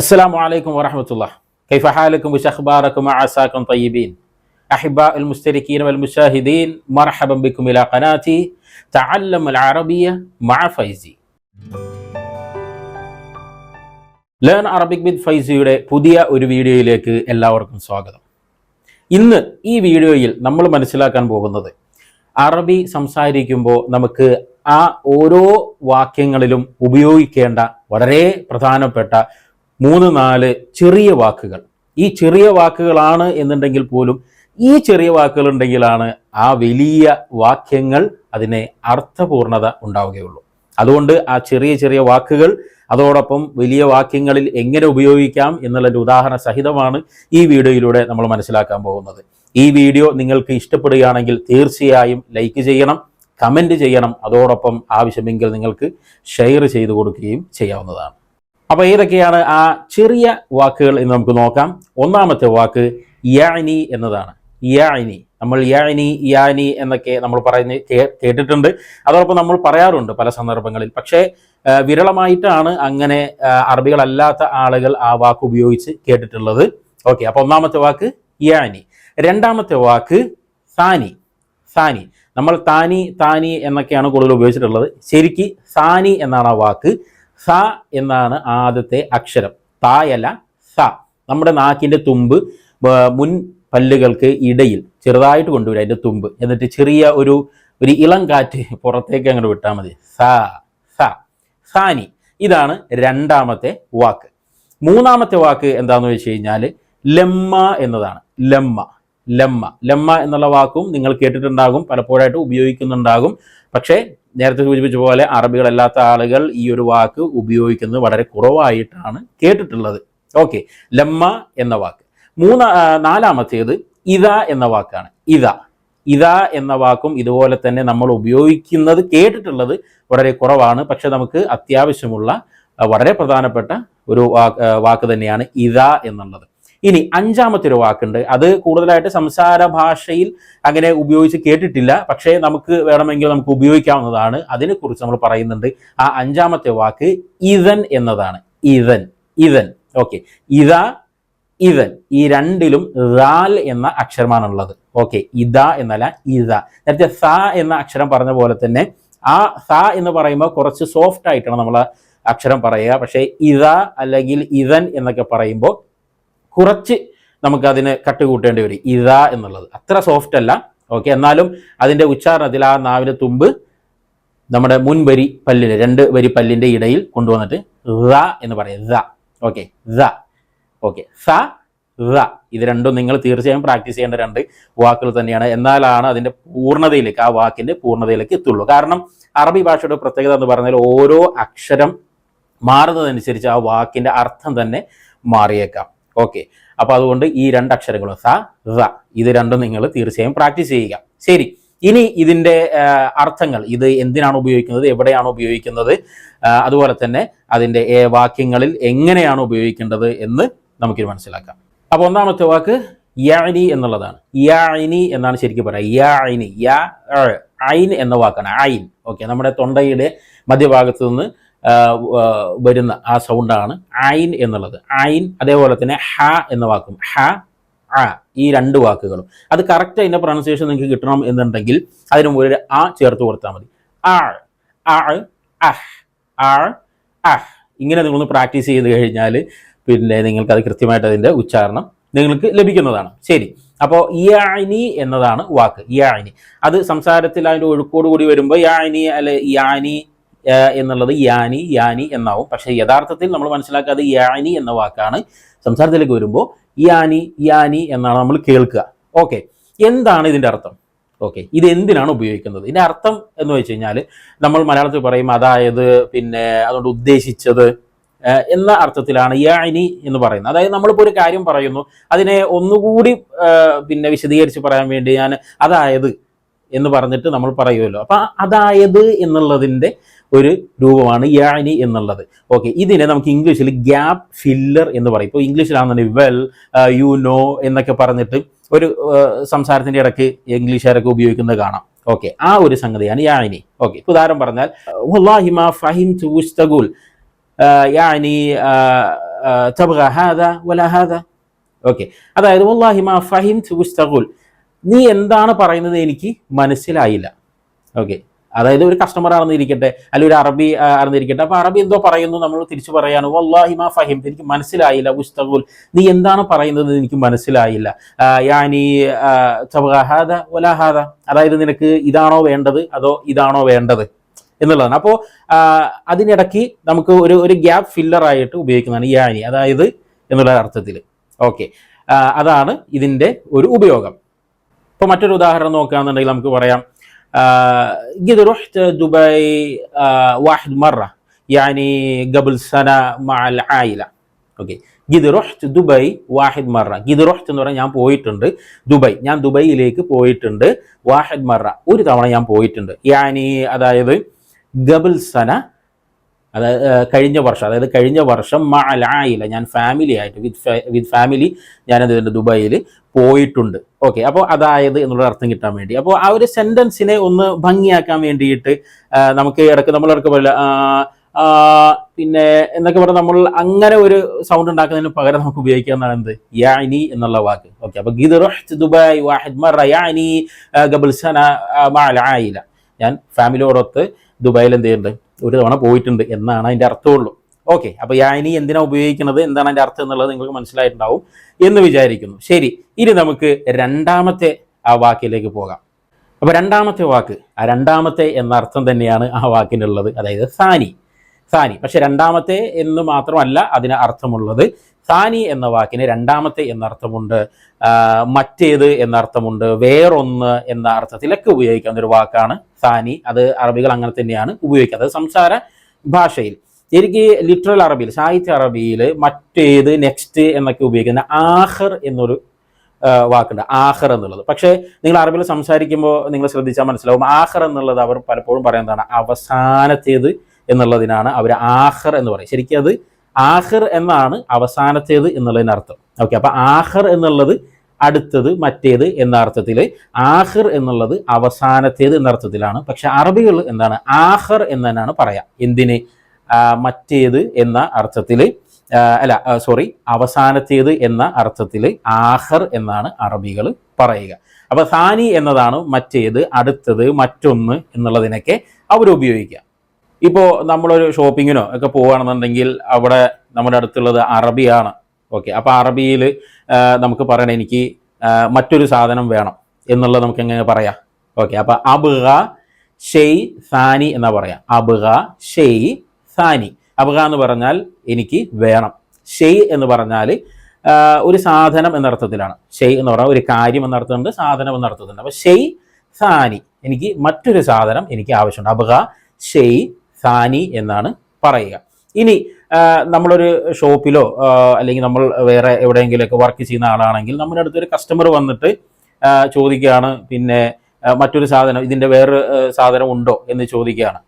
السلام عليكم ورحمة الله كيف حالكم وش أخباركم عساكم طيبين أحباء المشتركين والمشاهدين مرحبا بكم إلى قناتي تعلم العربية مع فيزي learn Arabic വിത്ത് ഫൈസിയുടെ പുതിയ ഒരു വീഡിയോയിലേക്ക് എല്ലാവർക്കും സ്വാഗതം. ഇന്ന് ഈ വീഡിയോയിൽ നമ്മൾ മനസ്സിലാക്കാൻ പോകുന്നത് അറബി സംസാരിക്കുമ്പോൾ നമുക്ക് ആ ഓരോ വാക്യങ്ങളിലും ഉപയോഗിക്കേണ്ട വളരെ പ്രധാനപ്പെട്ട മൂന്ന് നാല് ചെറിയ വാക്കുകൾ. ഈ ചെറിയ വാക്കുകളാണ് എന്നുണ്ടെങ്കിൽ പോലും ഈ ചെറിയ വാക്കുകൾ ഉണ്ടെങ്കിലാണ് ആ വലിയ വാക്യങ്ങൾ അതിനെ അർത്ഥപൂർണത ഉണ്ടാവുകയുള്ളൂ. അതുകൊണ്ട് ആ ചെറിയ ചെറിയ വാക്കുകൾ അതോടൊപ്പം വലിയ വാക്യങ്ങളിൽ എങ്ങനെ ഉപയോഗിക്കാം എന്നുള്ളൊരു ഉദാഹരണ സഹിതമാണ് ഈ വീഡിയോയിലൂടെ നമ്മൾ മനസ്സിലാക്കാൻ പോകുന്നത്. ഈ വീഡിയോ നിങ്ങൾക്ക് ഇഷ്ടപ്പെടുകയാണെങ്കിൽ തീർച്ചയായും ലൈക്ക് ചെയ്യണം കമന്റ് ചെയ്യണം അതോടൊപ്പം ആവശ്യമെങ്കിൽ നിങ്ങൾക്ക് ഷെയർ ചെയ്തു കൊടുക്കുകയും ചെയ്യാവുന്നതാണ്. അപ്പോൾ ഏതൊക്കെയാണ് ആ ചെറിയ വാക്കുകൾ എന്ന് നമുക്ക് നോക്കാം. ഒന്നാമത്തെ വാക്ക് യാനി എന്നതാണ്. യാനി. നമ്മൾ യാനി യാനി എന്നൊക്കെ നമ്മൾ പറയുന്ന കേട്ടിട്ടുണ്ട്. അതോടൊപ്പം നമ്മൾ പറയാറുണ്ട് പല സന്ദർഭങ്ങളിൽ. പക്ഷേ വിരളമായിട്ടാണ് അങ്ങനെ അറബികളല്ലാത്ത ആളുകൾ ആ വാക്ക് ഉപയോഗിച്ച് കേട്ടിട്ടുള്ളത്. ഓക്കെ അപ്പോൾ ഒന്നാമത്തെ വാക്ക് യാനി. രണ്ടാമത്തെ വാക്ക് സാനി. സാനി. നമ്മൾ താനി താനി എന്നൊക്കെയാണ് കൂടുതൽ ഉപയോഗിച്ചിട്ടുള്ളത്. ശരിക്ക് സാനി എന്നാണ് ആ വാക്ക്. സ എന്നാണ് ആദ്യത്തെ അക്ഷരം. തായല സ. നമ്മുടെ നാക്കിന്റെ തുമ്പ് മുൻ പല്ലുകൾക്ക് ഇടയിൽ ചെറുതായിട്ട് കൊണ്ടുവരും അതിന്റെ തുമ്പ്. എന്നിട്ട് ചെറിയ ഒരു ഒരു ഇളം കാറ്റ് പുറത്തേക്ക് അങ്ങോട്ട് വിട്ടാൽ മതി. സ സ. സാനി ഇതാണ് രണ്ടാമത്തെ വാക്ക്. മൂന്നാമത്തെ വാക്ക് എന്താണെന്ന് വെച്ച് കഴിഞ്ഞാൽ ലമ്മ എന്നതാണ്. ലമ്മ ലമ്മ. ലമ്മ എന്നുള്ള വാക്കും നിങ്ങൾ കേട്ടിട്ടുണ്ടാകും പലപ്പോഴായിട്ട് ഉപയോഗിക്കുന്നുണ്ടാകും. പക്ഷേ നേരത്തെ സൂചിപ്പിച്ച പോലെ അറബികളല്ലാത്ത ആളുകൾ ഈ ഒരു വാക്ക് ഉപയോഗിക്കുന്നത് വളരെ കുറവായിട്ടാണ് കേട്ടിട്ടുള്ളത്. ഓക്കെ. ലമ്മ എന്ന വാക്ക്. മൂന്ന നാലാമത്തേത് ഇത എന്ന വാക്കാണ്. ഇത ഇത എന്ന വാക്കും ഇതുപോലെ തന്നെ നമ്മൾ ഉപയോഗിക്കുന്നത് കേട്ടിട്ടുള്ളത് വളരെ കുറവാണ്. പക്ഷെ നമുക്ക് അത്യാവശ്യമുള്ള വളരെ പ്രധാനപ്പെട്ട ഒരു വാക്ക് തന്നെയാണ് ഇത എന്നുള്ളത്. ഇനി അഞ്ചാമത്തെ ഒരു വാക്കുണ്ട്. അത് കൂടുതലായിട്ട് സംസാര ഭാഷയിൽ അങ്ങനെ ഉപയോഗിച്ച് കേട്ടിട്ടില്ല. പക്ഷേ നമുക്ക് വേണമെങ്കിൽ നമുക്ക് ഉപയോഗിക്കാവുന്നതാണ്. അതിനെക്കുറിച്ച് നമ്മൾ പറയുന്നുണ്ട്. ആ അഞ്ചാമത്തെ വാക്ക് ഇതൻ എന്നതാണ്. ഇതൻ ഇതൻ. ഓക്കെ. ഇത ഇതൻ. ഈ രണ്ടിലും റാൽ എന്ന അക്ഷരമാണുള്ളത്. ഓക്കെ. ഇത എന്നല്ല ഇത. നേരത്തെ സ എന്ന അക്ഷരം പറഞ്ഞ പോലെ തന്നെ ആ സ എന്ന് പറയുമ്പോൾ കുറച്ച് സോഫ്റ്റ് ആയിട്ടാണ് നമ്മൾ അക്ഷരം പറയുക. പക്ഷേ ഇത അല്ലെങ്കിൽ ഇതൻ എന്നൊക്കെ പറയുമ്പോൾ കുറച്ച് നമുക്ക് അതിന് കട്ട് കൂട്ടേണ്ടി വരും. ഇതാ എന്നുള്ളത്. അത്ര സോഫ്റ്റ് അല്ല. ഓക്കെ എന്നാലും അതിന്റെ ഉച്ചാരണത്തിൽ ആ നാവിന്റെ തുമ്പ് നമ്മുടെ മുൻവരി പല്ലിന് രണ്ട് വരി പല്ലിന്റെ ഇടയിൽ കൊണ്ടുവന്നിട്ട് റ എന്ന് പറയും. റ. ഓക്കെ റ. ഓക്കെ സ റ. ഇത് രണ്ടും നിങ്ങൾ തീർച്ചയായും പ്രാക്ടീസ് ചെയ്യേണ്ട രണ്ട് വാക്കുകൾ തന്നെയാണ്. എന്നാലാണ് അതിന്റെ പൂർണതയിലേക്ക് ആ വാക്കിന്റെ പൂർണതയിലേക്ക് എത്തുള്ളൂ. കാരണം അറബി ഭാഷയുടെ പ്രത്യേകത എന്ന് പറഞ്ഞാൽ ഓരോ അക്ഷരം മാറുന്നതനുസരിച്ച് ആ വാക്കിന്റെ അർത്ഥം തന്നെ മാറിയേക്കാം. ഓക്കെ അപ്പോൾ അതുകൊണ്ട് ഈ രണ്ട് അക്ഷരങ്ങളും സ ഇത് രണ്ടും നിങ്ങൾ തീർച്ചയായും പ്രാക്ടീസ് ചെയ്യുക. ശരി. ഇനി ഇതിന്റെ അർത്ഥങ്ങൾ. ഇത് എന്തിനാണ് ഉപയോഗിക്കുന്നത്? എവിടെയാണ് ഉപയോഗിക്കുന്നത്? അതുപോലെ തന്നെ അതിന്റെ വാക്യങ്ങളിൽ എങ്ങനെയാണ് ഉപയോഗിക്കേണ്ടത് എന്ന് നമുക്കിത് മനസ്സിലാക്കാം. അപ്പോൾ ഒന്നാമത്തെ വാക്ക് യാനി എന്നുള്ളതാണ്. യാനി എന്നാണ് ശരിക്കും പറയുക യാനി യാ ഐൻ എന്ന വാക്കാണ്. ഐൻ. ഓക്കെ നമ്മുടെ തൊണ്ടയുടെ മധ്യഭാഗത്ത് നിന്ന് വരുന്ന ആ സൗണ്ടാണ് ഐൻ എന്നുള്ളത്. ഐൻ അതേപോലെ തന്നെ ഹ എന്ന വാക്കും. ഹ ആ ഈ രണ്ട് വാക്കുകളും. അത് കറക്റ്റ് അതിന്റെ പ്രൊണൗൺസിയേഷൻ നിങ്ങൾക്ക് കിട്ടണം എന്നുണ്ടെങ്കിൽ അതിന് ഒരു ആ ചേർത്ത് കൊടുത്താൽ മതി. ആ ആ അഹ് ആ അഹ്. ഇങ്ങനെ നിങ്ങളൊന്ന് പ്രാക്ടീസ് ചെയ്ത് കഴിഞ്ഞാൽ പിന്നെ നിങ്ങൾക്ക് അത് കൃത്യമായിട്ട് അതിന്റെ ഉച്ചാരണം നിങ്ങൾക്ക് ലഭിക്കുന്നതാണ്. ശരി. അപ്പോൾ യാനി എന്നതാണ് വാക്ക്. യാനി. അത് സംസാരത്തിൽ അതിന്റെ ഒഴുക്കോട് കൂടി വരുമ്പോൾ യാനി അല്ലെ യാനി എന്നുള്ളത് യാനി യാനി എന്നാവും. പക്ഷേ യഥാർത്ഥത്തിൽ നമ്മൾ മനസ്സിലാക്കാതെ യാനി എന്ന വാക്കാണ് സംസാരത്തിലേക്ക് വരുമ്പോൾ യാനി യാനി എന്നാണ് നമ്മൾ കേൾക്കുക. ഓക്കെ. എന്താണ് ഇതിന്റെ അർത്ഥം? ഓക്കെ. ഇത് എന്തിനാണ് ഉപയോഗിക്കുന്നത്? ഇതിന്റെ അർത്ഥം എന്ന് വെച്ച് കഴിഞ്ഞാൽ നമ്മൾ മലയാളത്തിൽ പറയും അതായത് പിന്നെ അതുകൊണ്ട് ഉദ്ദേശിച്ചത് എന്ന അർത്ഥത്തിലാണ് യാനി എന്ന് പറയുന്നത്. അതായത് നമ്മളിപ്പോൾ ഒരു കാര്യം പറയുന്നു അതിനെ ഒന്നുകൂടി പിന്നെ വിശദീകരിച്ച് പറയാൻ വേണ്ടി ഞാൻ അതായത് എന്ന് പറഞ്ഞിട്ട് നമ്മൾ പറയുമല്ലോ. അപ്പം അതായത് എന്നുള്ളതിന്റെ ഒരു രൂപമാണ് യാനി എന്നുള്ളത്. ഓക്കെ ഇതിനെ നമുക്ക് ഇംഗ്ലീഷിൽ ഗ്യാപ്പ് ഫില്ലർ എന്ന് പറയും. ഇപ്പോൾ ഇംഗ്ലീഷിലാണെന്നുണ്ടെങ്കിൽ വെൽ യു uh, നോ എന്നൊക്കെ പറഞ്ഞിട്ട് ഒരു uh, സംസാരത്തിന്റെ ഇടയ്ക്ക് ഇംഗ്ലീഷുകാരൊക്കെ ഉപയോഗിക്കുന്നത് കാണാം. ഓക്കെ ആ ഒരു സംഗതിയാണ് യാനി. ഓക്കെ ഉദാഹരണം പറഞ്ഞാൽ uh, ഹുലാഹിമ ഫഹിം തുസ്തഗുൽ യാനി ഓക്കെ അതായത് വല്ലാഹിമ ഫഹിം തുസ്തഗുൽ നീ എന്താണ് പറയുന്നത് എനിക്ക് മനസ്സിലായില്ല. ഓക്കെ അതായത് ഒരു കസ്റ്റമർ ആണെന്നിരിക്കട്ടെ അല്ലെങ്കിൽ ഒരു അറബി ആണെന്നിരിക്കട്ടെ അപ്പൊ അറബി എന്തോ പറയുന്നു നമ്മൾ തിരിച്ചു പറയാണ് വല്ലാഹി മാ ഫഹിം എനിക്ക് മനസ്സിലായില്ല ഉസ്തകുൽ നീ എന്താണ് പറയുന്നത് എനിക്ക് മനസ്സിലായില്ല. യാനി ആ, തബ്ഗ ഹാദ അതായത് നിനക്ക് ഇതാണോ വേണ്ടത് അതോ ഇതാണോ വേണ്ടത് എന്നുള്ളതാണ്. അപ്പോൾ അതിനിടയ്ക്ക് നമുക്ക് ഒരു ഒരു ഫില്ലർ ആയിട്ട് ഉപയോഗിക്കുന്നതാണ് യാനി അതായത് എന്നുള്ള അർത്ഥത്തിൽ. ഓക്കെ. അതാണ് ഇതിന്റെ ഒരു ഉപയോഗം. ഇപ്പോൾ മറ്റൊരു ഉദാഹരണം നോക്കുകയാണെന്നുണ്ടെങ്കിൽ നമുക്ക് പറയാം قد رحت دبي آه، واحد مرة يعني قبل سنة مع العائلة ഓക്കെ ഗിദ് റൊഹ്റ്റ് ദുബൈ വാഹിദ് മറ ഗിദ് റൊഹ്റ്റ് എന്ന് പറഞ്ഞാൽ ഞാൻ പോയിട്ടുണ്ട് ദുബൈ ഞാൻ ദുബൈയിലേക്ക് പോയിട്ടുണ്ട് വാഹിദ് മറ ഒരു തവണ ഞാൻ പോയിട്ടുണ്ട് യാനി അതായത് ഗബിൾ സന അതായത് കഴിഞ്ഞ വർഷം അതായത് കഴിഞ്ഞ വർഷം മ അലായില്ല ഞാൻ ഫാമിലി ആയിട്ട് വിത്ത് വിത്ത് ഫാമിലി ഞാൻ എന്ത് ദുബായിൽ പോയിട്ടുണ്ട്. ഓക്കെ അപ്പോൾ അതായത് എന്നുള്ള അർത്ഥം കിട്ടാൻ വേണ്ടി. അപ്പോൾ ആ ഒരു സെന്റൻസിനെ ഒന്ന് ഭംഗിയാക്കാൻ വേണ്ടിയിട്ട് നമുക്ക് ഇടയ്ക്ക് നമ്മൾ ഇടയ്ക്ക് പോലെ പിന്നെ എന്നൊക്കെ പറഞ്ഞാൽ നമ്മൾ അങ്ങനെ ഒരു സൗണ്ട് ഉണ്ടാക്കുന്നതിന് പകരം നമുക്ക് ഉപയോഗിക്കാവുന്നതാണ് എന്ത്? യാനി എന്നുള്ള വാക്ക്. ഓക്കെ അപ്പോൾ ഗീത് റഹ്ത് ദുബായ് വാഹിദ് മറ യാനി ഗബുൽസന മാല സന ആ, മ ഞാൻ ഫാമിലിയോടൊത്ത് ദുബായിൽ എന്ത് ചെയ്യുന്നുണ്ട്? ഒരു തവണ പോയിട്ടുണ്ട് എന്നാണ് അതിന്റെ അർത്ഥമുള്ളൂ. ഓക്കെ അപ്പോൾ യാനി എന്തിനാണ് ഉപയോഗിക്കുന്നത്? എന്താണ് അതിന്റെ അർത്ഥം എന്നുള്ളത് നിങ്ങൾക്ക് മനസ്സിലായിട്ടുണ്ടാവും എന്ന് വിചാരിക്കുന്നു. ശരി ഇനി നമുക്ക് രണ്ടാമത്തെ ആ വാക്കിലേക്ക് പോകാം. അപ്പോൾ രണ്ടാമത്തെ വാക്ക് ആ രണ്ടാമത്തെ എന്ന അർത്ഥം തന്നെയാണ് ആ വാക്കിനുള്ളത്. അതായത് സാനി. സാനി. പക്ഷെ രണ്ടാമത്തെ എന്ന് മാത്രമല്ല അതിന് അർത്ഥമുള്ളത്. സാനി എന്ന വാക്കിന് രണ്ടാമത്തെ എന്നർത്ഥമുണ്ട്. മറ്റേത് എന്നർത്ഥമുണ്ട്. വേറൊന്ന് എന്ന അർത്ഥത്തിലൊക്കെ ഉപയോഗിക്കാവുന്ന ഒരു വാക്കാണ് സാനി. അത് അറബികൾ അങ്ങനെ തന്നെയാണ് ഉപയോഗിക്കുന്നത് സംസാര ഭാഷയിൽ. എനിക്ക് ലിറ്ററൽ അറബിയിൽ സാഹിത്യ അറബിയിൽ മറ്റേത് നെക്സ്റ്റ് എന്നൊക്കെ ഉപയോഗിക്കുന്ന ആഹർ എന്നൊരു വാക്കുണ്ട്. ആഹർ എന്നുള്ളത്. പക്ഷേ നിങ്ങൾ അറബിയിൽ സംസാരിക്കുമ്പോൾ നിങ്ങൾ ശ്രദ്ധിച്ചാൽ മനസ്സിലാവും. ആഹർ എന്നുള്ളത് അവർ പലപ്പോഴും പറയുന്നതാണ് അവസാനത്തേത് എന്നുള്ളതിനാണ് അവർ ആഹർ എന്ന് പറയും ശരിക്കും അത് ആഹിർ എന്നാണ് അവസാനത്തേത് എന്നുള്ളതിന് അർത്ഥം. ഓക്കെ അപ്പൊ ആഹിർ എന്നുള്ളത് അടുത്തത് മറ്റേത് എന്ന അർത്ഥത്തിൽ ആഹിർ എന്നുള്ളത് അവസാനത്തേത് എന്ന അർത്ഥത്തിലാണ്. പക്ഷെ അറബികൾ എന്താണ്? ആഹർ എന്ന് തന്നെയാണ് പറയാം. എന്തിന്? മറ്റേത് എന്ന അർത്ഥത്തിൽ അല്ല സോറി അവസാനത്തേത് എന്ന അർത്ഥത്തിൽ ആഹർ എന്നാണ് അറബികൾ പറയുക. അപ്പൊ സാനി എന്നതാണ് മറ്റേത് അടുത്തത് മറ്റൊന്ന് എന്നുള്ളതിനൊക്കെ അവർ ഉപയോഗിക്കുക. ഇപ്പോൾ നമ്മളൊരു ഷോപ്പിങ്ങിനോ ഒക്കെ പോവുകയാണെന്നുണ്ടെങ്കിൽ അവിടെ നമ്മുടെ അടുത്തുള്ളത് അറബിയാണ്. ഓക്കെ അപ്പോൾ അറബിയിൽ നമുക്ക് പറയണം എനിക്ക് മറ്റൊരു സാധനം വേണം എന്നുള്ളത് നമുക്ക് എങ്ങനെ പറയാം? ഓക്കെ അപ്പോൾ അബ്ഹ ഷെയ് സാനി എന്നാ പറയാം? അബ്ഹ ഷെയ് സാനി. അബ്ഹ എന്ന് പറഞ്ഞാൽ എനിക്ക് വേണം. ഷെയ് എന്ന് പറഞ്ഞാൽ ഒരു സാധനം എന്നർത്ഥത്തിലാണ് ഷെയ് എന്ന് പറഞ്ഞാൽ ഒരു കാര്യം എന്നർത്ഥമുണ്ട് സാധനം എന്നർത്ഥത്തിലുണ്ട് അപ്പോൾ ഷെയ് സാനി എനിക്ക് മറ്റൊരു സാധനം എനിക്ക് ആവശ്യമുണ്ട്. അബ്ഹ ഷെയ് സാനി എന്നാണ് പറയുക. ഇനി നമ്മളൊരു ഷോപ്പിലോ അല്ലെങ്കിൽ നമ്മൾ വേറെ എവിടെയെങ്കിലുമൊക്കെ വർക്ക് ചെയ്യുന്ന ആളാണെങ്കിൽ നമ്മുടെ അടുത്തൊരു കസ്റ്റമർ വന്നിട്ട് ചോദിക്കുകയാണ്. പിന്നെ മറ്റൊരു സാധനം ഇതിന്റെ വേറെ സാധനം ഉണ്ടോ എന്ന് ചോദിക്കുകയാണ്.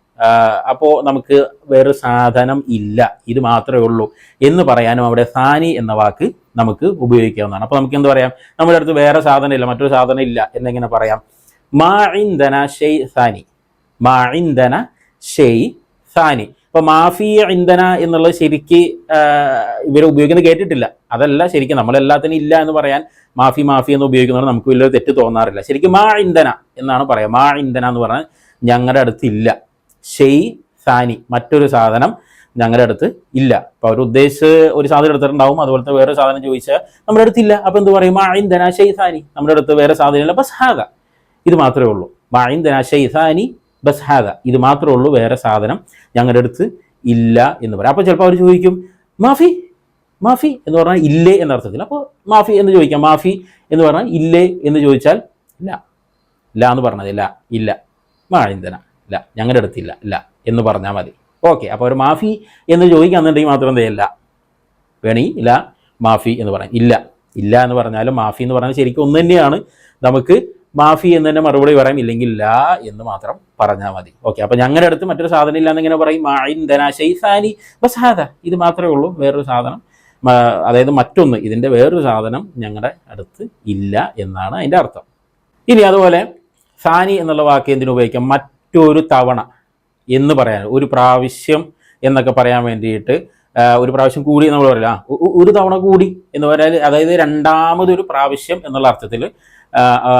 അപ്പോൾ നമുക്ക് വേറെ സാധനം ഇല്ല ഇത് മാത്രമേ ഉള്ളൂ എന്ന് പറയാനും അവിടെ സാനി എന്ന വാക്ക് നമുക്ക് ഉപയോഗിക്കാവുന്നതാണ്. അപ്പോൾ നമുക്ക് എന്ത് പറയാം? നമ്മുടെ അടുത്ത് വേറെ സാധനം ഇല്ല മറ്റൊരു സാധനം ഇല്ല എന്നെങ്ങനെ പറയാം. മാ ഇന്ധന ഷെയ് സാനി. മാ ഇന്ധന ഷെയ് സാനി ഇപ്പൊ മാഫിയ ഇന്ധന എന്നുള്ളത് ശരിക്ക് ഇവർ ഉപയോഗിക്കുന്നത് കേട്ടിട്ടില്ല. അതല്ല ശരിക്കും നമ്മളെല്ലാത്തിനും ഇല്ല എന്ന് പറയാൻ മാഫി മാഫി എന്ന് ഉപയോഗിക്കുന്നവർ നമുക്ക് വലിയ തെറ്റ് തോന്നാറില്ല. ശരിക്കും മാ ഇന്ധന എന്നാണ് പറയുക മാ ഇന്ധന എന്ന് പറഞ്ഞാൽ ഞങ്ങളുടെ അടുത്ത് ഇല്ല. ഷെയ് സാനി മറ്റൊരു സാധനം ഞങ്ങളുടെ അടുത്ത് ഇല്ല. അപ്പോൾ അവർ ഉദ്ദേശിച്ച് ഒരു സാധനം എടുത്തിട്ടുണ്ടാവും. അതുപോലത്തെ വേറെ സാധനം ചോദിച്ചാൽ നമ്മുടെ അടുത്തില്ല അപ്പൊ എന്ത് പറയും? മാ ഇന്ധന ഷെയ് സാനി നമ്മുടെ അടുത്ത് വേറെ സാധനം ഇല്ല. ബസ് സാധ ഇത് മാത്രമേ ഉള്ളൂ. മാ ഇന്ധന ഷെയ് സാനി ബസ് ഹാദ ഇത് മാത്രമേ ഉള്ളൂ വേറെ സാധനം ഞങ്ങളുടെ അടുത്ത് ഇല്ല എന്ന് പറയാം. അപ്പോൾ ചിലപ്പോൾ അവർ ചോദിക്കും മാഫി മാഫി എന്ന് പറഞ്ഞാൽ ഇല്ലേ എന്ന അർത്ഥത്തിൽ അപ്പോൾ മാഫി എന്ന് ചോദിക്കാം. മാഫി എന്ന് പറഞ്ഞാൽ ഇല്ലേ എന്ന് ചോദിച്ചാൽ ഇല്ല ഇല്ല എന്ന് പറഞ്ഞത് ഇല്ല ഇല്ല മാഴിന്തന ഇല്ല ഞങ്ങളുടെ അടുത്തില്ല ഇല്ല എന്ന് പറഞ്ഞാൽ മതി. ഓക്കെ അപ്പോൾ ഒരു മാഫി എന്ന് ചോദിക്കാന്നുണ്ടെങ്കിൽ മാത്രം എന്ത് ഇല്ല വേണി ഇല്ല മാഫി എന്ന് പറയാം. ഇല്ല ഇല്ല എന്ന് പറഞ്ഞാലും മാഫി എന്ന് പറഞ്ഞാൽ ശരിക്കും ഒന്ന് തന്നെയാണ് നമുക്ക് മാഫി എന്ന് തന്നെ മറുപടി പറയാം ഇല്ലെങ്കിൽ ഇല്ല എന്ന് മാത്രം പറഞ്ഞാൽ മതി. ഓക്കെ അപ്പൊ ഞങ്ങളുടെ അടുത്ത് മറ്റൊരു സാധനം ഇല്ല എന്നിങ്ങനെ പറയും മായിൻ ധന ഇത് മാത്രമേ ഉള്ളൂ വേറൊരു സാധനം. അതായത് മറ്റൊന്ന് ഇതിന്റെ വേറൊരു സാധനം ഞങ്ങളുടെ അടുത്ത് ഇല്ല എന്നാണ് അതിന്റെ അർത്ഥം. ഇനി അതുപോലെ സാനി എന്നുള്ള വാക്ക് എന്തിനു ഉപയോഗിക്കാം? മറ്റൊരു തവണ എന്ന് പറയാൻ ഒരു പ്രാവശ്യം എന്നൊക്കെ പറയാൻ വേണ്ടിയിട്ട് ഒരു പ്രാവശ്യം കൂടി നമ്മൾ പറയില്ല? ഒരു തവണ കൂടി എന്ന് പറഞ്ഞാൽ അതായത് രണ്ടാമതൊരു പ്രാവശ്യം എന്നുള്ള അർത്ഥത്തിൽ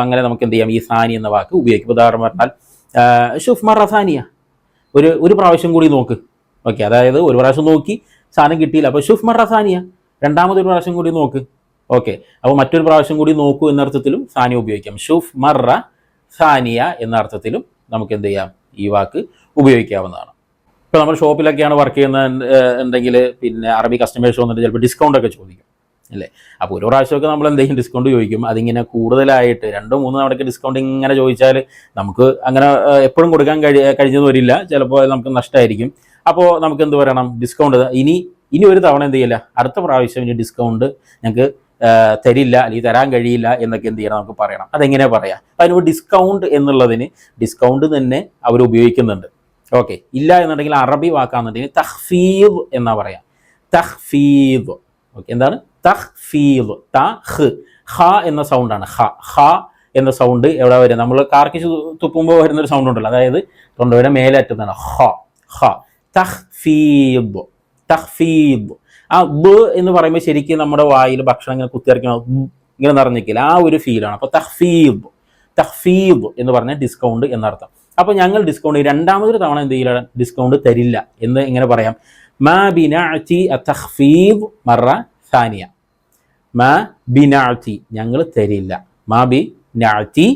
അങ്ങനെ നമുക്ക് എന്ത് ചെയ്യാം? ഈ സാനി എന്ന വാക്ക് ഉപയോഗിക്കും. ഉദാഹരണം പറഞ്ഞാൽ ഷുഫ് മറ സാനിയ. ഒരു ഒരു പ്രാവശ്യം കൂടി നോക്ക്. ഓക്കെ അതായത് ഒരു പ്രാവശ്യം നോക്കി സാധനം കിട്ടിയില്ല. അപ്പോൾ ഷുഫ് മറ സാനിയ. രണ്ടാമതൊരു പ്രാവശ്യം കൂടി നോക്ക്. ഓക്കെ അപ്പോൾ മറ്റൊരു പ്രാവശ്യം കൂടി നോക്കൂ എന്നർത്ഥത്തിലും സാനി ഉപയോഗിക്കാം. ഷുഫ് മറ സാനിയ എന്ന അർത്ഥത്തിലും നമുക്ക് എന്ത് ചെയ്യാം? ഈ വാക്ക് ഉപയോഗിക്കാവുന്നതാണ്. ഇപ്പോൾ നമ്മൾ ഷോപ്പിലൊക്കെയാണ് വർക്ക് ചെയ്യുന്നത് ഉണ്ടെങ്കിൽ പിന്നെ അറബി കസ്റ്റമേഴ്സ് വന്നിട്ട് ചിലപ്പോൾ ഡിസ്കൗണ്ട് ഒക്കെ ചോദിക്കും. അല്ലേ? അപ്പോൾ ഒരു പ്രാവശ്യമൊക്കെ നമ്മൾ എന്തെങ്കിലും ഡിസ്കൗണ്ട് ചോദിക്കും അതിങ്ങനെ കൂടുതലായിട്ട് രണ്ടോ മൂന്നോ തവണയ്ക്ക് ഡിസ്കൗണ്ട് ഇങ്ങനെ ചോദിച്ചാൽ നമുക്ക് അങ്ങനെ എപ്പോഴും കൊടുക്കാൻ കഴി കഴിഞ്ഞെന്ന് വരില്ല. ചിലപ്പോൾ നമുക്ക് നഷ്ടമായിരിക്കും അപ്പോൾ നമുക്ക് എന്ത് പറയണം? ഡിസ്കൗണ്ട് ഇനി ഇനി ഒരു തവണ എന്ത് ചെയ്യില്ല? അടുത്ത പ്രാവശ്യം ഇനി ഡിസ്കൗണ്ട് ഞങ്ങൾക്ക് തരില്ല അല്ലെങ്കിൽ തരാൻ കഴിയില്ല എന്നൊക്കെ എന്ത് ചെയ്യണം? നമുക്ക് പറയണം. അതെങ്ങനെ പറയാം? അതിന് ഡിസ്കൗണ്ട് എന്നുള്ളതിന് ഡിസ്കൗണ്ട് തന്നെ അവർ ഉപയോഗിക്കുന്നുണ്ട്. ഓക്കെ. ഇല്ല എന്നുണ്ടെങ്കിൽ അറബി വാക്കാന്നുണ്ടെങ്കിൽ തഹ്ഫീദ് എന്നാ പറയാം. തഹ്ഫീദ്. ഓക്കെ എന്താണ്? തഹ് ഹ എന്ന സൗണ്ടാണ് ഹ ഹ എന്ന സൗണ്ട് എവിടെ വരും? നമ്മൾ കാർക്കിച്ച് തുപ്പുമ്പോൾ വരുന്ന ഒരു സൗണ്ട് ഉണ്ടല്ലോ. അതായത് തൊണ്ടയുടെ മേലേറ്റതാണ് ഹ ഹ തഹ്ഫീദ് തഹ്ഫീദ്. ആ ബ് എന്ന് പറയുമ്പോൾ ശരിക്കും നമ്മുടെ വായിൽ ഭക്ഷണം ഇങ്ങനെ കുത്തിയിറക്കണം ഇങ്ങനെ നിറഞ്ഞിക്കില്ല ആ ഒരു ഫീലാണ് അപ്പോൾ തഹ്ഫീബ് തഹ്ഫീബ് എന്ന് പറഞ്ഞാൽ ഡിസ്കൗണ്ട് എന്നർത്ഥം. അപ്പോൾ ഞങ്ങൾ ഡിസ്കൗണ്ട് രണ്ടാമതൊരു തവണ എന്ത് ചെയ്യില്ല? ഡിസ്കൗണ്ട് തരില്ല എന്ന് ഇങ്ങനെ പറയാം. മാ ബിനാഅത്തി തഹ്ഫീദ് മറ സാനിയ. മാ ബിനാഅത്തി ഞങ്ങൾ തരില്ല. മാ ബി നാഅത്തി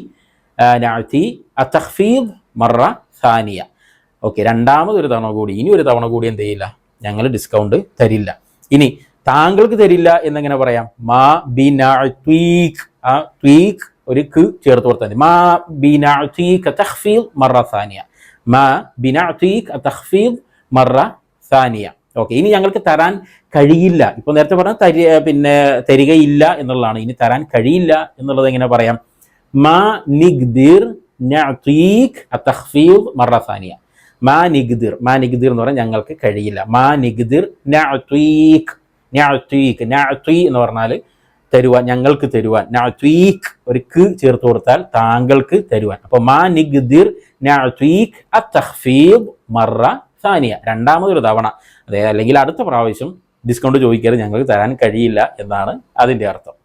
നാഅത്തി തഹ്ഫീദ് മറ സാനിയ. ഓക്കെ രണ്ടാമതൊരു തവണ കൂടി ഇനി ഒരു തവണ കൂടി എന്ത് ചെയ്യില്ല? ഞങ്ങൾ ഡിസ്കൗണ്ട് തരില്ല. ഇനി താങ്കൾക്ക് തരില്ല എന്നെങ്ങനെ പറയാം? മാ ബിനാഅത്തീക് ആ ട്വീക്ക് ഒരു ക് ചേർത്ത് കൊടുത്താൽ മതി. മാ ബിനാഅത്തീക തഖ്ഫീദ് മറ സാനിയ. മാ ബിനാഅത്തീക തഖ്ഫീദ് മറ സാനിയ. ഓക്കെ ഇനി ഞങ്ങൾക്ക് തരാൻ കഴിയില്ല. ഇപ്പോൾ നേരത്തെ പറഞ്ഞ തരി പിന്നെ തരികയില്ല എന്നുള്ളതാണ്. ഇനി തരാൻ കഴിയില്ല എന്നുള്ളത് എങ്ങനെ പറയാം? മാ നിഗ്ദിർ മറസാനിയ മാ നിഗ്ദിർ മാ നിഗ്ദിർ എന്ന് പറഞ്ഞാൽ ഞങ്ങൾക്ക് കഴിയില്ല. മാ നിഗ്ദിർ എന്ന് പറഞ്ഞാൽ തരുവാൻ ഞങ്ങൾക്ക് തരുവാൻ. നഅതീക് ഒരു ക് ചേർത്ത് കൊടുത്താൽ താങ്കൾക്ക് തരുവാൻ. അപ്പോൾ മാ നിഗ്ദിർ നഅതീക് അത്തഖ്ഫീദ് മറ സാനിയ രണ്ടാമതൊരു തവണ. അതെ അല്ലെങ്കിൽ അടുത്ത പ്രാവശ്യം ഡിസ്കൗണ്ട് ചോദിക്കരുത് ഞങ്ങൾക്ക് തരാൻ കഴിയില്ല എന്നാണ് അതിന്റെ അർത്ഥം.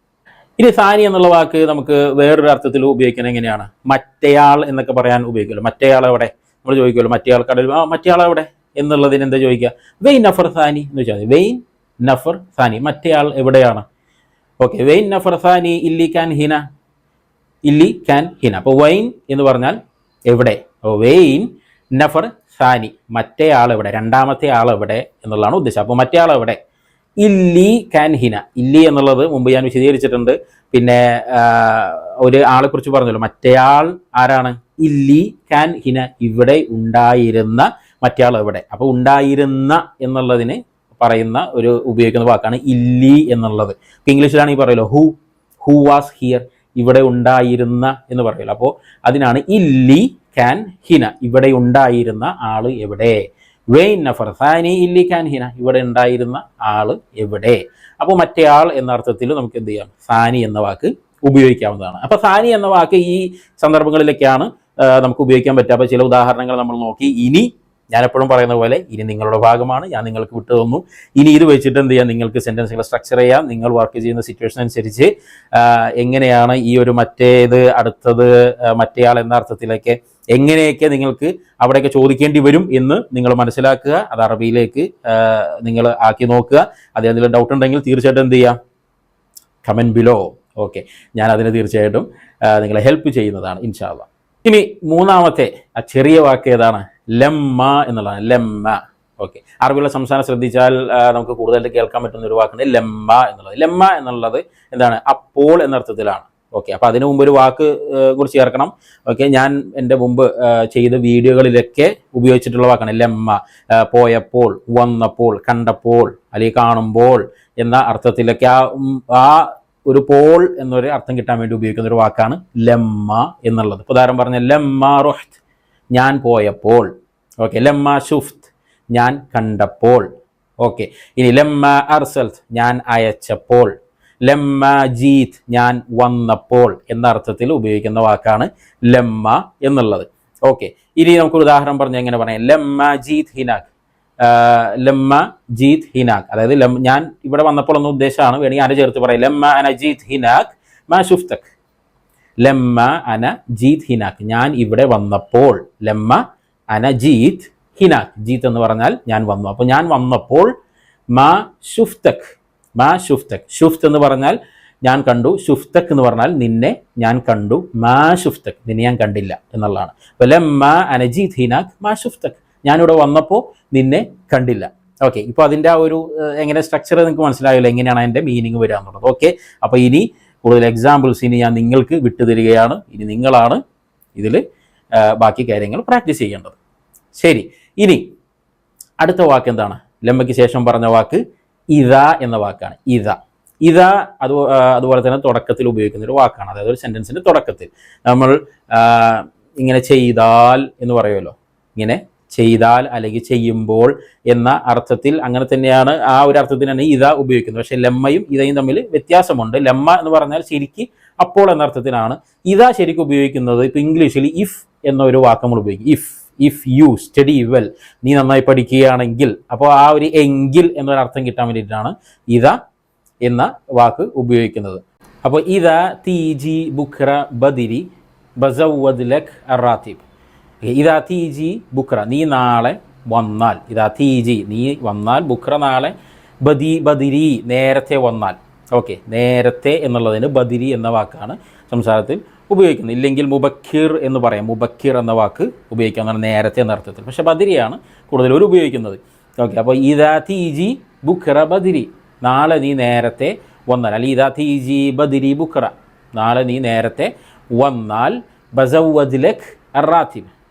ഇനി സാനി എന്നുള്ള വാക്ക് നമുക്ക് വേറൊരു അർത്ഥത്തിൽ ഉപയോഗിക്കുന്നത് എങ്ങനെയാണ്? മറ്റേയാൾ എന്നൊക്കെ പറയാൻ ഉപയോഗിക്കുമല്ലോ. മറ്റേയാൾ എവിടെ? നമ്മൾ ചോദിക്കുമല്ലോ മറ്റേയാൾ കടൽ ആ മറ്റേയാൾ എവിടെ? എന്നുള്ളതിന് എന്താ ചോദിക്കുക? വെയിൻ നഫർ സാനി എന്ന് വെച്ചാൽ മതി. വെയിൻ നഫർ സാനി. മറ്റേയാൾ എവിടെയാണ്? ഓക്കെ വെയിൻ നഫർ സാനി ഇല്ലി ക്യാൻ ഹിന. ഇല്ലി ക്യാൻ ഹിന. അപ്പോൾ വൈൻ എന്ന് പറഞ്ഞാൽ എവിടെ? അപ്പോൾ വെയിൻ നഫർ സാനി മറ്റേ ആൾ എവിടെ രണ്ടാമത്തെ ആൾ എവിടെ എന്നുള്ളതാണ് ഉദ്ദേശം. അപ്പോൾ മറ്റേ ആൾ എവിടെ ഇല്ലി കാൻ ഹിന ഇല്ലി എന്നുള്ളത് മുമ്പ് ഞാൻ വിശദീകരിച്ചിട്ടുണ്ട്. പിന്നെ ഒരു ആളെ കുറിച്ച് പറഞ്ഞല്ലോ മറ്റേയാൾ ആരാണ്? ഇല്ലി കാൻ ഹിന ഇവിടെ ഉണ്ടായിരുന്ന മറ്റേ മറ്റേയാൾ എവിടെ? അപ്പോൾ ഉണ്ടായിരുന്ന എന്നുള്ളതിന് പറയുന്ന ഒരു ഉപയോഗിക്കുന്ന വാക്കാണ് ഇല്ലി എന്നുള്ളത്. ഇപ്പം ഇംഗ്ലീഷിലാണെങ്കിൽ പറയുമല്ലോ ഹു ഹു വാസ് ഹിയർ ഇവിടെ ഉണ്ടായിരുന്ന എന്ന് പറയില്ല അപ്പോൾ അതിനാണ് ഇല്ലി ക്യാൻ ഹിന ഇവിടെ ഉണ്ടായിരുന്ന ആൾ എവിടെ? വേ ഇൻ നഫർ സാനി ഇല്ലി ക്യാൻ ഹിന ഇവിടെ ഉണ്ടായിരുന്ന ആൾ എവിടെ? അപ്പോൾ മറ്റേ ആൾ എന്ന അർത്ഥത്തിൽ നമുക്ക് എന്ത് ചെയ്യാം? സാനി എന്ന വാക്ക് ഉപയോഗിക്കാവുന്നതാണ്. അപ്പോൾ സാനി എന്ന വാക്ക് ഈ സന്ദർഭങ്ങളിലൊക്കെയാണ് നമുക്ക് ഉപയോഗിക്കാൻ പറ്റുക. അപ്പോൾ ചില ഉദാഹരണങ്ങൾ നമ്മൾ നോക്കി. ഇനി ഞാൻ എപ്പോഴും പറയുന്ന പോലെ ഇനി നിങ്ങളുടെ ഭാഗമാണ് ഞാൻ നിങ്ങൾക്ക് വിട്ടു തന്നു. ഇനി ഇത് വെച്ചിട്ട് എന്ത് ചെയ്യാം? നിങ്ങൾക്ക് സെന്റൻസുകൾ സ്ട്രക്ചർ ചെയ്യാം. നിങ്ങൾ വർക്ക് ചെയ്യുന്ന സിറ്റുവേഷൻ അനുസരിച്ച് എങ്ങനെയാണ് ഈ ഒരു മറ്റേത് അടുത്തത് മറ്റേയാൾ എന്ന അർത്ഥത്തിലേക്ക് എങ്ങനെയൊക്കെ നിങ്ങൾക്ക് അവിടെയൊക്കെ ചോദിക്കേണ്ടി വരും എന്ന് നിങ്ങൾ മനസ്സിലാക്കുക. അത് അറബിയിലേക്ക് നിങ്ങൾ ആക്കി നോക്കുക. അത് എന്തെങ്കിലും ഡൗട്ട് ഉണ്ടെങ്കിൽ തീർച്ചയായിട്ടും എന്ത് ചെയ്യാം? കമന്റ് ബിലോ ഓക്കെ ഞാൻ അതിന് തീർച്ചയായിട്ടും നിങ്ങളെ ഹെൽപ്പ് ചെയ്യുന്നതാണ് ഇൻഷാല്ല ഇനി മൂന്നാമത്തെ ആ ചെറിയ വാക്ക് ഏതാണ്? ലമ്മ എന്നുള്ളതാണ്. ലെമ്മ. ഓക്കെ. അറബിയുള്ള സംസ്ഥാനം ശ്രദ്ധിച്ചാൽ നമുക്ക് കൂടുതലായിട്ട് കേൾക്കാൻ പറ്റുന്ന ഒരു വാക്കുണ്ട് ലെമ്മ എന്നുള്ളത്. ലെമ്മ എന്നുള്ളത് എന്താണ്? അപ്പോൾ എന്നർത്ഥത്തിലാണ് ഓക്കെ. അപ്പോൾ അതിനു മുമ്പ് ഒരു വാക്ക് കുറിച്ച് ചേർക്കണം. ഓക്കെ. ഞാൻ എന്റെ മുമ്പ് ചെയ്ത വീഡിയോകളിലൊക്കെ ഉപയോഗിച്ചിട്ടുള്ള വാക്കാണ് ലെമ്മ. പോയപ്പോൾ വന്നപ്പോൾ കണ്ടപ്പോൾ അല്ലെങ്കിൽ കാണുമ്പോൾ എന്ന അർത്ഥത്തിലൊക്കെ ആ ആ ഒരു പോൾ എന്നൊരു അർത്ഥം കിട്ടാൻ വേണ്ടി ഉപയോഗിക്കുന്ന ഒരു വാക്കാണ് ലെമ്മ എന്നുള്ളത്. ഉദാഹരണം പറഞ്ഞ ലെമ്മ റുഹ്ത് ഞാൻ പോയപ്പോൾ. ഓക്കെ ലമ്മ ഷുഫ്ത് ഞാൻ കണ്ടപ്പോൾ. ഓക്കെ ഇനി ലമ്മ അർസൽത്ത് ഞാൻ അയച്ചപ്പോൾ. ലമ്മ ജീത്ത് ഞാൻ വന്നപ്പോൾ എന്ന അർത്ഥത്തിൽ ഉപയോഗിക്കുന്ന വാക്കാണ് ലമ്മ എന്നുള്ളത്. ഓക്കെ ഇനി നമുക്ക് ഉദാഹരണം പറഞ്ഞ് എങ്ങനെ പറയാം? ലമ്മ ജീത് ഹിനാക്ക് ലമ്മ ജീത് ഹിനാക് അതായത് ഞാൻ ഇവിടെ വന്നപ്പോൾ എന്ന ഉദ്ദേശമാണ്. വേണമെങ്കിൽ അനുചേർത്ത് പറയാം. ലമ്മ അനജീത് ഹിനാക് മാ ഷുഫ്തക് ലമ്മ അന ജീത് ഹിനാക്. ഞാൻ ഇവിടെ വന്നപ്പോൾ ലമ്മ അന ജീത് ഹിനാക്. ജീത്ത് എന്ന് പറഞ്ഞാൽ ഞാൻ വന്നു. അപ്പോൾ ഞാൻ വന്നപ്പോൾ മാ ഷുഫ്തക് മാ ഷുഫ്തക് ഷുഫ്ത് എന്ന് പറഞ്ഞാൽ ഞാൻ കണ്ടു. ഷുഫ്തക് എന്ന് പറഞ്ഞാൽ നിന്നെ ഞാൻ കണ്ടു. മാ ഷുഫ്തക് നിന്നെ ഞാൻ കണ്ടില്ല എന്നുള്ളതാണ്. അപ്പോൾ ലമ്മ അന ജീത് ഹിനാക് മാ ഷുഫ്തക് ഞാനിവിടെ വന്നപ്പോൾ നിന്നെ കണ്ടില്ല. ഓക്കെ. ഇപ്പോൾ അതിന്റെ ആ ഒരു എങ്ങനെ സ്ട്രക്ചർ നിങ്ങൾക്ക് മനസ്സിലായല്ലോ. എങ്ങനെയാണ് അതിന്റെ മീനിങ് വരിക എന്നുള്ളത് ഓക്കെ. അപ്പോൾ ഇനി കൂടുതൽ എക്സാമ്പിൾസ് ഇനി ഞാൻ നിങ്ങൾക്ക് വിട്ടുതരികയാണ്. ഇനി നിങ്ങളാണ് ഇതിൽ ബാക്കി കാര്യങ്ങൾ പ്രാക്ടീസ് ചെയ്യേണ്ടത്. ശരി ഇനി അടുത്ത വാക്ക് എന്താണ്? ലമ്മയ്ക്ക് ശേഷം പറഞ്ഞ വാക്ക് ഇത എന്ന വാക്കാണ്. ഇത ഇത അത് അതുപോലെ തന്നെ തുടക്കത്തിൽ ഉപയോഗിക്കുന്ന ഒരു വാക്കാണ്. അതായത് ഒരു സെന്റൻസിന്റെ തുടക്കത്തിൽ. നമ്മൾ ഇങ്ങനെ ചെയ്താൽ എന്ന് പറയുമല്ലോ. ഇങ്ങനെ ചെയ്താൽ അല്ലെങ്കിൽ ചെയ്യുമ്പോൾ എന്ന അർത്ഥത്തിൽ അങ്ങനെ തന്നെയാണ് ആ ഒരു അർത്ഥത്തിനാണ് ഇത ഉപയോഗിക്കുന്നത്. പക്ഷേ ലെമ്മയും ഇതയും തമ്മിൽ വ്യത്യാസമുണ്ട്. ലെമ്മ എന്ന് പറഞ്ഞാൽ ശരിക്ക് അപ്പോൾ എന്ന അർത്ഥത്തിനാണ് ഇത ശരിക്കും ഉപയോഗിക്കുന്നത് ഇപ്പൊ ഇംഗ്ലീഷിൽ ഇഫ് എന്നൊരു വാക്ക് നമ്മൾ ഉപയോഗിക്കും. If if you study well നീ നന്നായി പഠിക്കുകയാണെങ്കിൽ. അപ്പോൾ ആ ഒരു എങ്കിൽ എന്നൊരു അർത്ഥം കിട്ടാൻ വേണ്ടിയിട്ടാണ് ഇത എന്ന വാക്ക് ഉപയോഗിക്കുന്നത്. അപ്പോൾ ഇത തീജി ബുഖ്ര ബദിരി ബസവദ് ലഖ് അറാത്തിബ്. ഇതാ തീജി ബുക്ര. നീ നാളെ വന്നാൽ ഇതാ തീജി നീ വന്നാൽ ബുക്ര നാളെ ബദി ബദിരി നേരത്തെ വന്നാൽ. ഓക്കെ നേരത്തെ എന്നുള്ളതിന് ബദിരി എന്ന വാക്കാണ് സംസാരത്തിൽ ഉപയോഗിക്കുന്നത്. ഇല്ലെങ്കിൽ മുബക്കീർ എന്ന് പറയാം. മുബക്കീർ എന്ന വാക്ക് ഉപയോഗിക്കാവുന്നതാണ് നേരത്തെ എന്ന അർത്ഥത്തിൽ. പക്ഷേ ബദിരിയാണ് കൂടുതലും ഉപയോഗിക്കുന്നത്. ഓക്കെ അപ്പോൾ ഇതാ തീജി ബുക്ര ബദിരി. നാളെ നീ നേരത്തെ വന്നാൽ. അല്ലെങ്കിൽ ഇതാ തീജി ബദിരി ബുക്ര. നാളെ നീ നേരത്തെ വന്നാൽ. ബസവദിലക് അറാത്തിബ്.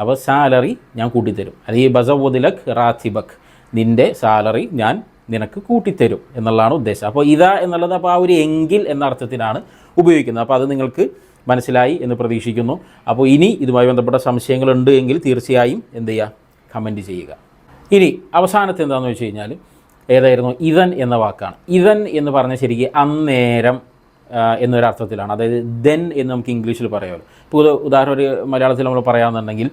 അപ്പോൾ സാലറി ഞാൻ കൂട്ടിത്തരും. അല്ലെങ്കിൽ ബസവുദിലക് റാത്തിബക്. നിന്റെ സാലറി ഞാൻ നിനക്ക് കൂട്ടിത്തരും എന്നുള്ളതാണ് ഉദ്ദേശം. അപ്പോൾ ഇതാ എന്നുള്ളത് അപ്പോൾ ആ ഒരു എങ്കിൽ എന്ന അർത്ഥത്തിലാണ് ഉപയോഗിക്കുന്നത്. അപ്പോൾ അത് നിങ്ങൾക്ക് മനസ്സിലായി എന്ന് പ്രതീക്ഷിക്കുന്നു. അപ്പോൾ ഇനി ഇതുമായി ബന്ധപ്പെട്ട സംശയങ്ങളുണ്ട് എങ്കിൽ തീർച്ചയായും എന്ത് ചെയ്യുക? കമന്റ് ചെയ്യുക. ഇനി അവസാനത്തെ എന്താണെന്ന് വെച്ച് കഴിഞ്ഞാൽ ഏതായിരുന്നു? ഇതൻ എന്ന വാക്കാണ്. ഇതൻ എന്ന് പറഞ്ഞ ശരിക്കും അന്നേരം എന്നൊരർത്ഥത്തിലാണ്. അതായത് ദെൻ എന്ന് നമുക്ക് ഇംഗ്ലീഷിൽ പറയാമല്ലോ. ഇപ്പോൾ ഉദാ- ഉദാഹരണം ഒരു മലയാളത്തിൽ നമ്മൾ പറയാമെന്നുണ്ടെങ്കിൽ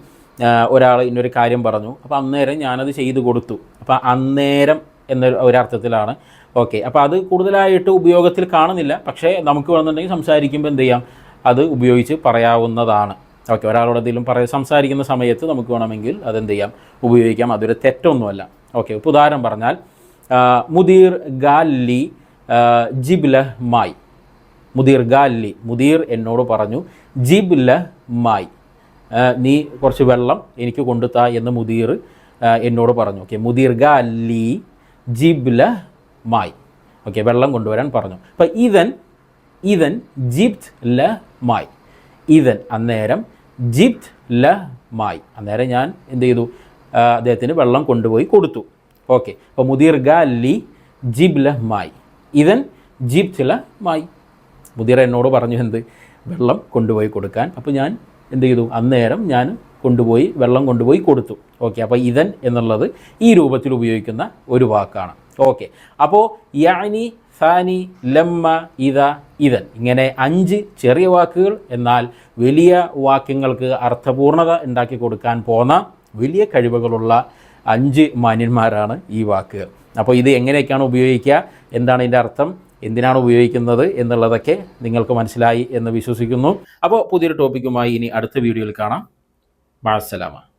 ഒരാൾ ഇന്നൊരു കാര്യം പറഞ്ഞു. അപ്പോൾ അന്നേരം ഞാനത് ചെയ്തു കൊടുത്തു. അപ്പോൾ അന്നേരം എന്ന ഒരർത്ഥത്തിലാണ്. ഓക്കെ. അപ്പോൾ അത് കൂടുതലായിട്ട് ഉപയോഗത്തിൽ കാണുന്നില്ല. പക്ഷേ നമുക്ക് വേണമെന്നുണ്ടെങ്കിൽ സംസാരിക്കുമ്പോൾ എന്ത് ചെയ്യാം? അത് ഉപയോഗിച്ച് പറയാവുന്നതാണ്. ഓക്കെ. ഒരാളോട് എന്തെങ്കിലും പറയ സംസാരിക്കുന്ന സമയത്ത് നമുക്ക് വേണമെങ്കിൽ അതെന്ത് ചെയ്യാം? ഉപയോഗിക്കാം. അതൊരു തെറ്റൊന്നുമല്ല. ഓക്കെ. ഇപ്പോൾ ഉദാഹരണം പറഞ്ഞാൽ മുദീർ ഗാലി ജിബ്ല മായ്. മുദീർ ഗാലി മുദീർ എന്നോട് പറഞ്ഞു ജിബ്ല മായി. നീ കുറച്ച് വെള്ളം എനിക്ക് കൊണ്ടുത്താ എന്ന് മുദീർ എന്നോട് പറഞ്ഞു. ഓക്കെ മുദീർ അല്ലി ജിബ്ല മായി. ഓക്കെ വെള്ളം കൊണ്ടുവരാൻ പറഞ്ഞു. അപ്പം ഇതൻ ഇതൻ ജിബ്ത് ല മായി. ഇതൻ അന്നേരം ജിബ്ത് ല മായി. അന്നേരം ഞാൻ എന്ത് ചെയ്തു? അദ്ദേഹത്തിന് വെള്ളം കൊണ്ടുപോയി കൊടുത്തു. ഓക്കെ അപ്പോൾ മുദീർ അല്ലി ജിബ് ല മായി. ഇതൻ ജിബ്ത് ല മായി. മുദീർ എന്നോട് പറഞ്ഞു എന്ത്? വെള്ളം കൊണ്ടുപോയി കൊടുക്കാൻ. അപ്പോൾ ഞാൻ എന്ത് ചെയ്തു? അന്നേരം ഞാൻ കൊണ്ടുപോയി വെള്ളം കൊണ്ടുപോയി കൊടുത്തു. ഓക്കെ അപ്പോൾ ഇതൻ എന്നുള്ളത് ഈ രൂപത്തിൽ ഉപയോഗിക്കുന്ന ഒരു വാക്കാണ്. ഓക്കെ അപ്പോൾ യാനി സാനി ലമ്മ ഇത ഇതൻ ഇങ്ങനെ അഞ്ച് ചെറിയ വാക്കുകൾ എന്നാൽ വലിയ വാക്യങ്ങൾക്ക് അർത്ഥപൂർണത ഉണ്ടാക്കി കൊടുക്കാൻ പോന്ന വലിയ കഴിവുകളുള്ള അഞ്ച് മാന്യന്മാരാണ് ഈ വാക്കുകൾ. അപ്പോൾ ഇത് എങ്ങനെയൊക്കെയാണ് ഉപയോഗിക്കുക? എന്താണ് ഇതിന്റെ അർത്ഥം? എന്തിനാണ് ഉപയോഗിക്കുന്നത് എന്നുള്ളതൊക്കെ നിങ്ങൾക്ക് മനസ്സിലായി എന്ന് വിശ്വസിക്കുന്നു. അപ്പോൾ പുതിയൊരു ടോപ്പിക്കുമായി ഇനി അടുത്ത വീഡിയോയിൽ കാണാം. മാസലാമ